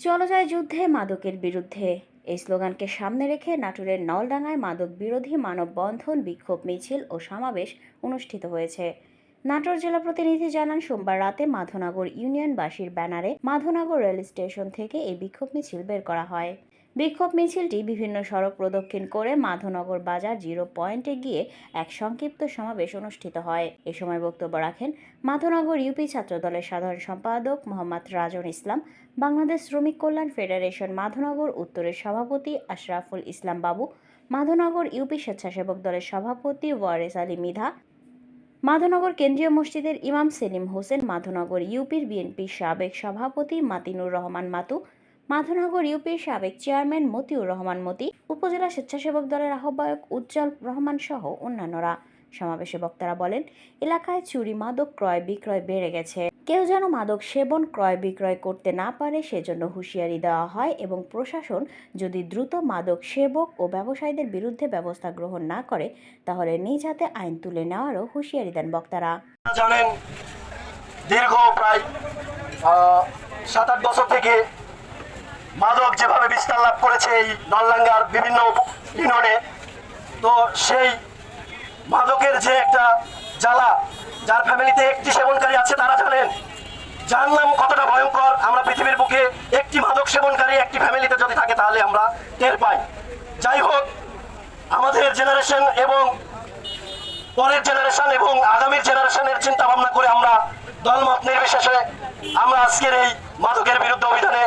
চলো যায় যুদ্ধে মাদকের বিরুদ্ধে। এই স্লোগানকে সামনে রেখে নাটোরের নলডাঙায় মাদক বিরোধী মানববন্ধন, বিক্ষোভ, মিছিল ও সমাবেশ অনুষ্ঠিত হয়েছে। নাটোর জেলা প্রতিনিধি জানান, সোমবার রাতে মাধনগর ইউনিয়নবাসীর ব্যানারে মাধনগর রেল স্টেশন থেকে এই বিক্ষোভ মিছিল বের করা হয়। বিক্ষোভ মিছিলটি বিভিন্ন সড়ক প্রদক্ষিণ করে মাধনগর বাজার জিরো পয়েন্টে গিয়ে এক সংক্ষিপ্ত সমাবেশ অনুষ্ঠিত হয়। এ সময় বক্তব্য রাখেন মাধনগর ইউপি ছাত্র দলের সাধারণ সম্পাদক মোহাম্মদ রাজন ইসলাম, বাংলাদেশ শ্রমিক কল্যাণ ফেডারেশন মাধনগর উত্তরের সভাপতি আশরাফুল ইসলাম বাবু, মাধনগর ইউপি স্বেচ্ছাসেবক দলের সভাপতি ওয়ারেস আলী মিধা, মাধনগর কেন্দ্রীয় মসজিদের ইমাম সেলিম হোসেন, মাধনগর ইউপির বিএনপির সাবেক সভাপতি মাতিনুর রহমান মাতু মাধনগর ইউপির সাবেক চেয়ারম্যান মতিউর রহমান মতি, উপজেলা স্বেচ্ছাসেবক দলের আহ্বায়ক উজ্জ্বল রহমান সহ অন্যান্যরা। সমাবেশে বক্তারা বলেন, এলাকায় চুরি, মাদক ক্রয়, বিক্রয় বেড়ে গেছে। কেউ যেন মাদক সেবন, ক্রয়, বিক্রয় করতে না পারে সেজন্য হুঁশিয়ারি দেওয়া হয় এবং প্রশাসন যদি দ্রুত মাদক সেবক ও ব্যবসায়ীদের বিরুদ্ধে ব্যবস্থা গ্রহণ না করে, তাহলে নিজ হাতে আইন তুলে নেওয়ারও হুঁশিয়ারি দেন বক্তারা। জানেন, দীর্ঘ প্রায় সাত আট বছর থেকে মাদক যেভাবে বিস্তার লাভ করেছে এই নলডাঙ্গার বিভিন্ন ইউনিয়নে, তো সেই মাদকের যে একটা জ্বালা, যার ফ্যামিলিতে একটি সেবনকারী আছে, তারা জানেন নাম কতটা ভয়ঙ্কর, আমরা পৃথিবীর বুকে একটি মাদক সেবনকারী একটি ফ্যামিলিতে যদি থাকে, তাহলে আমরা টের পাই। যাই হোক, আমাদের জেনারেশন এবং পরের জেনারেশন এবং আগামীর জেনারেশনের চিন্তা ভাবনা করে আমরা দলমত নির্বিশেষে আমরা আজকের এই মাদকের বিরুদ্ধে অভিযানে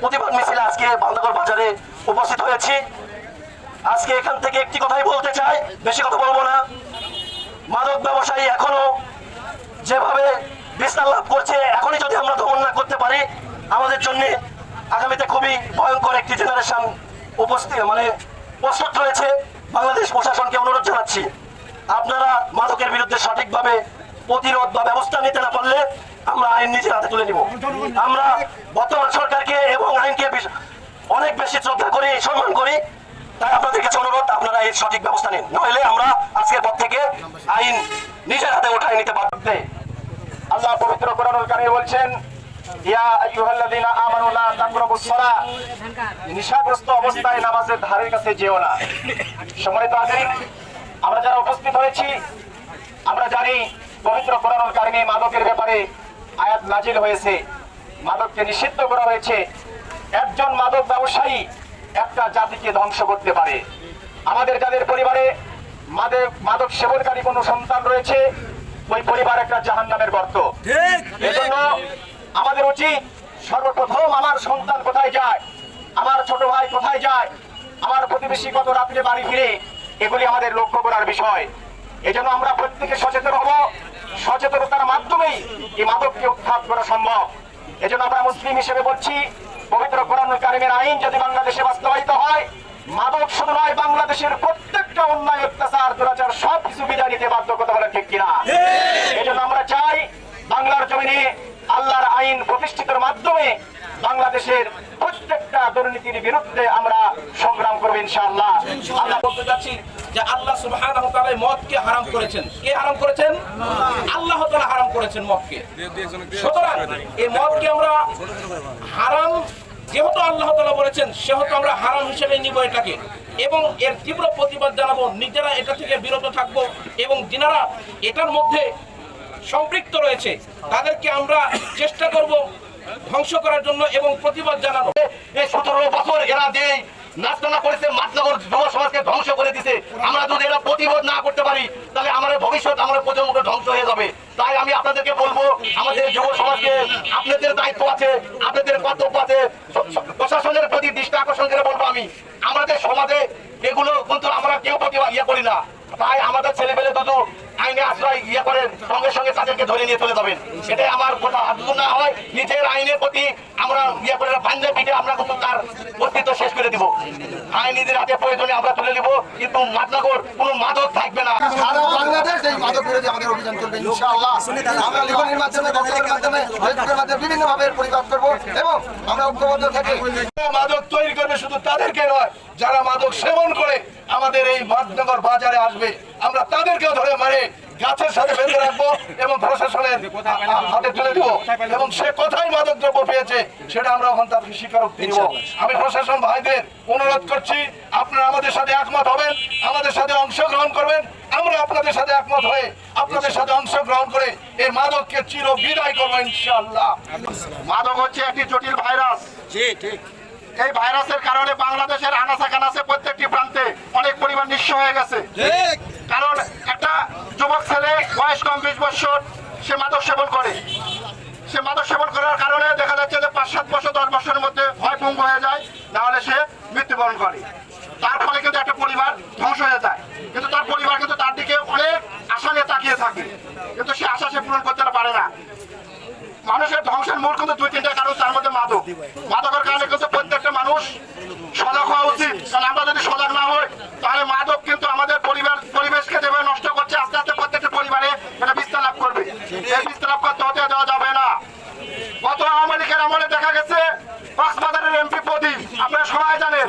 প্রতিবাদ মিছিলে আজকে বান্দাগর বাজারে উপস্থিত হয়েছি। আজকে এখান থেকে একটি কথাই বলতে চাই, বেশি কথা বলব না। মাদক ব্যবসায়ী এখনও যেভাবে বিস্তার লাভ করছে, এখনই যদি আমরা দমন না করতে পারি, আমাদের জন্য আগামীতে খুবই ভয়ঙ্কর একটি জেনারেশন উপস্থিত মানে প্রস্তুত রয়েছে। বাংলাদেশ প্রশাসনকে অনুরোধ জানাচ্ছি, আপনারা মাদকের বিরুদ্ধে সঠিকভাবে প্রতিরোধ বা ব্যবস্থা নিতে না পারলে আমরা আইন নিজের হাতে তুলে নিব। আমরা বর্তমান সরকারকে এবং আইনকে অনেক বেশি শ্রদ্ধা করি, সম্মান করি। তাই আপনাদের কাছে অনুরোধ, আপনারা এর সঠিক ব্যবস্থা নিন। নইলে আমরা আজকের পর থেকে আইন নিজের হাতে উঠায় নিতে পারবে আল্লাহ পবিত্র কোরআনুল কারীমে বলছেন, ইয়া আইয়ুহাল্লাযীনা আমানু লা তাকরাবুস সালাহ। নিশাগ্রস্ত অবস্থায় নামাজের ধারের কাছে যেও না। সম্মানিত হাজিরিন, আমরা যারা উপস্থিত হয়েছি, আমরা জানি পবিত্র কোরআনুল কারীমে মাদকের ব্যাপারে আয়াত নাজিল হয়েছে। মাদককে নিষিদ্ধ করা হয়েছে। একজন মাদক ব্যবসায়ী একটা জাতিকে ধ্বংস করতে পারে। আমাদের যাদের পরিবারে মাদক মাদক সেবনকারী কোনো সন্তান রয়েছে ওই পরিবার একটা জাহান নামের গর্ত এজন্য আমাদের উচিত সর্বপ্রথম আমার সন্তান কোথায় যায় আমার ছোট ভাই কোথায় যায় আমার প্রতিবেশী কত রাত্রে বাড়ি ফিরে এগুলি আমাদের লক্ষ্য করার বিষয়। এজন্য আমরা প্রত্যেকে সচেতন হব। সচেতনতার মাধ্যমেই এই মাদককে উৎখাত করা সম্ভব। এজন্য আমরা মুসলিম হিসেবে বলছি, পবিত্র কোরআন কারিমের আইন যদি বাংলাদেশে বাস্তবায়িত হয়, মাদক শুধু নয়, বাংলাদেশের প্রত্যেকটা অন্যায়, অত্যাচার, দুরাচার সব কিছু বিদায় নিতে বাধ্য কথা বলে ঠিক কিনা? এই জন্য আমরা চাই, বাংলার জমিনে আল্লাহর আইন প্রতিষ্ঠিতের মাধ্যমে বাংলাদেশের প্রত্যেকটা দুর্নীতির বিরুদ্ধে আমরা সংগ্রাম করব ইনশাআল্লাহ। আল্লাহ বলতে যাচ্ছি যে আল্লাহ সুবহানাহু তাআলা মদকে হারাম করেছেন। কে হারাম করেছেন? আল্লাহ তাআলা হারাম করেছেন মদকে। সুতরাং এই মদকে আমরা হারাম, যেহেতু আল্লাহ তাআলা বলেছেন, সেহেতু আমরা হারাম হিসেবে নিব এটাকে। এবং এর তীব্র প্রতিবাদ জানাব, নিজেরা এটা থেকে বিরত থাকব এবং যিনারা এটার মধ্যে সম্পৃক্ত রয়েছে, তাদেরকে আমরা চেষ্টা করব ধ্বংস করার জন্য এবং প্রতিবাদ জানানো সতেরো বছর এরা যে নাচনা করেছে, মাতনগর যুব সমাজকে ধ্বংস করে দিছে। আমরা যদি এরা প্রতিরোধ না করতে পারি, তাহলে আমাদের ভবিষ্যৎ, আমাদের প্রজন্মকে ধ্বংস হয়ে যাবে। তাই আমি আপনাদেরকে বলব, আমাদের যুব সমাজকে আপনাদের দায়িত্ব আছে, আপনাদের কর্তব্য আছে। প্রশাসনের প্রতি দৃষ্টি আকর্ষণ করে বলব আমি। আমাদের সমাজে এগুলো কিন্তু আমরা কেউ প্রতিবাদ ইয়ে করি না। তাই আমাদের ছেলেপেলে দুটো আইনে আশ্রয় ইয়ে করেন সঙ্গে সঙ্গে তাদেরকে ধরে নিয়ে চলে যাবেন। সেটাই আমার কথা না হয় নিজের আইনের প্রতি আমরা ইয়ে করে পাঞ্জাব পিঠে আমরা কিন্তু তার অস্তিত্ব শেষ করে দিব। আইন নিজের হাতে প্রয়োজনে আমরা তুলে নিব কিন্তু মাতনগর কোনো মাদক থাকবে না। সারা বাংলাদেশ এই মাদক বিরোধী আমাদের অভিযান চলবে ইনশাআল্লাহ। আমরা লিখনের মাধ্যমে বক্তব্যের মাধ্যমে ফেসবুকের মাধ্যমে বিভিন্ন ভাবে প্রতিবাদ করব এবং আমরা ঐক্যবদ্ধ থাকি মাদক তৈরি করবে শুধু তাদেরকে নয় যারা মাদক সেবন করে আমাদের এই মাতনগর বাজারে আসবে আমরা তাদেরকেও ধরে মারে গাছের সাথে বেঁধে রাখব এবং প্রশাসনের হাতে তুলে দিব। এবং সে কোথায় মাদক দ্রব্য পেয়েছে সেটা আমরা ওখান তাদেরকে স্বীকারোক্তি দিব। আমি প্রশাসন ভাইদের অনুরোধ করছি আপনারা আমাদের সাথে একমত হবেন আমাদের সাথে অংশগ্রহণ করবেন আমরা আপনাদের সাথে একমত হয়ে আপনাদের সাথে অংশগ্রহণ করে এই মাদককে চির বিদায় করব ইনশাআল্লাহ। মাদক হচ্ছে একটি জটিল ভাইরাস। এই ভাইরাসের কারণে বাংলাদেশের আনাচে কানাচে প্রত্যেকটি প্রান্তে অনেক পরিমাণ নিঃস্ব হয়ে গেছে। কারণ একটা যুবক ছেলে বয়স কম বিশ বছর সে মাদক সেবন করে। সে মাদক সেবন করার কারণে দেখা যাচ্ছে যে পাঁচ সাত বছর, দশ বছরের মধ্যে হয় পঙ্গু হয়ে যায়, নাহলে সে মৃত্যুবরণ করে। তার ফলে কিন্তু একটা পরিবার ধ্বংস হয়ে যায়। কিন্তু তার পরিবার কিন্তু তার দিকে অনেক আশা নিয়ে তাকিয়ে থাকে। কিন্তু সে আশা সে পূরণ করতে পারে না। মানুষের ধ্বংসের মূল কিন্তু দুই তিনটা কারণ, তার মধ্যে মাদক। মাদকের কারণে কিন্তু প্রত্যেকটা মানুষ সজাগ হওয়া উচিত কারণ আমরা যদি সজাগ না হই তাহলে মাদক কিন্তু আমাদের পরিবার পরিবেশকে যেভাবে নষ্ট করছে আস্তে আস্তে প্রত্যেকটা পরিবারে এটা বিস্তার লাভ করবে এই বিস্তার লাভ করতে হতে দেওয়া যাবে না গত আওয়ামী লীগের আমলে দেখা গেছে কক্সবাজারের এমপি প্রদীপ আপনারা সবাই জানেন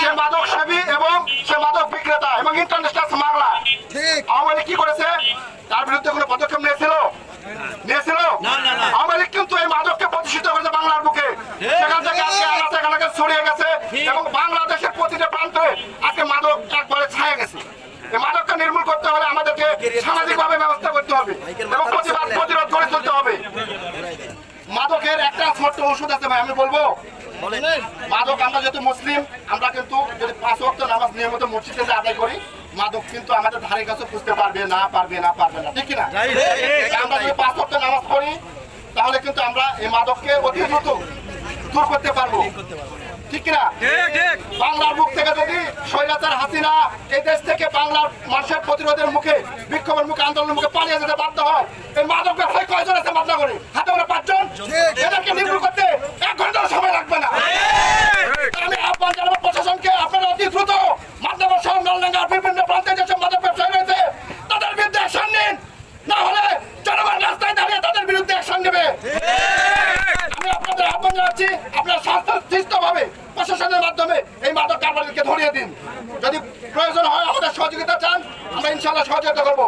সে মাদক সেবী এবং সে মাদক বিক্রেতা এবং ইন্টারন্যাশনাল স্মাগলার আওয়ামী লীগ কি করেছে? তার বিরুদ্ধে কোনো পদক্ষেপ নিয়েছিল? নিয়েছিল? আওয়ামী লীগ কিন্তু এই মাদককে প্রতিষ্ঠিত করেছে বাংলার বুকে। সেখান থেকে আজকে আনাচে কানাচে ছড়িয়ে গেছে এবং বাংলাদেশের প্রতিটা প্রান্তে আজকে মাদক একবারে ছায়া গেছে। এই মাদককে নির্মূল করতে হলে আমাদেরকে সামাজিকভাবে ব্যবস্থা করতে হবে এবং প্রতিবাদ প্রতিরোধ করে তুলতে হবে। মাদকের একটা ছোট্ট ওষুধ আছে ভাই আমি বলব। মাদক আমরা যেহেতু মুসলিম আমরা কিন্তু যদি পাঁচ ওয়াক্ত নামাজ নিয়মিত মসজিদে যে আদায় করি মাদক কিন্তু আমাদের ধারে কাছে বুঝতে পারবে না পারবে না পারবে না। ঠিক কিনা? আমরা যদি পাঁচ ওয়াক্ত নামাজ পড়ি তাহলে কিন্তু আমরা এই মাদককে অতি দ্রুত দূর করতে পারব। ঠিক বাংলার মুখ থেকে যদি স্বৈরাচার হাসিনা এই দেশ থেকে বাংলার মানুষের প্রতিরোধের মুখে বিক্ষোভের মুখে আন্দোলনের মুখে পালিয়ে যেতে বাধ্য হয় এই মাদক ব্যবসায় কয়জন আছে মাদনা করে হাতে করে পাঁচজন এদেরকে নির্মূল করতে এক ঘণ্টার সময় লাগবে না আমি আহ্বান জানাব প্রশাসনকে আপনারা অতি দ্রুত মাদনা সহ নলডাঙ্গার বিভিন্ন প্রান্তে যেসব মাদক ব্যবসায়ী রয়েছে তাদের বিরুদ্ধে অ্যাকশন নিন না হলে জনগণ রাস্তায় দাঁড়িয়ে তাদের বিরুদ্ধে অ্যাকশন নেবে আমি আপনাদের আহ্বান জানাচ্ছি আপনার স্বাস্থ্য ভাবে প্রশাসনের মাধ্যমে এই মাদক কারবারিকে ধরিয়ে দিন। যদি প্রয়োজন হয় আমাদের সহযোগিতা চান, আমরা ইনশাল্লাহ সহযোগিতা করব।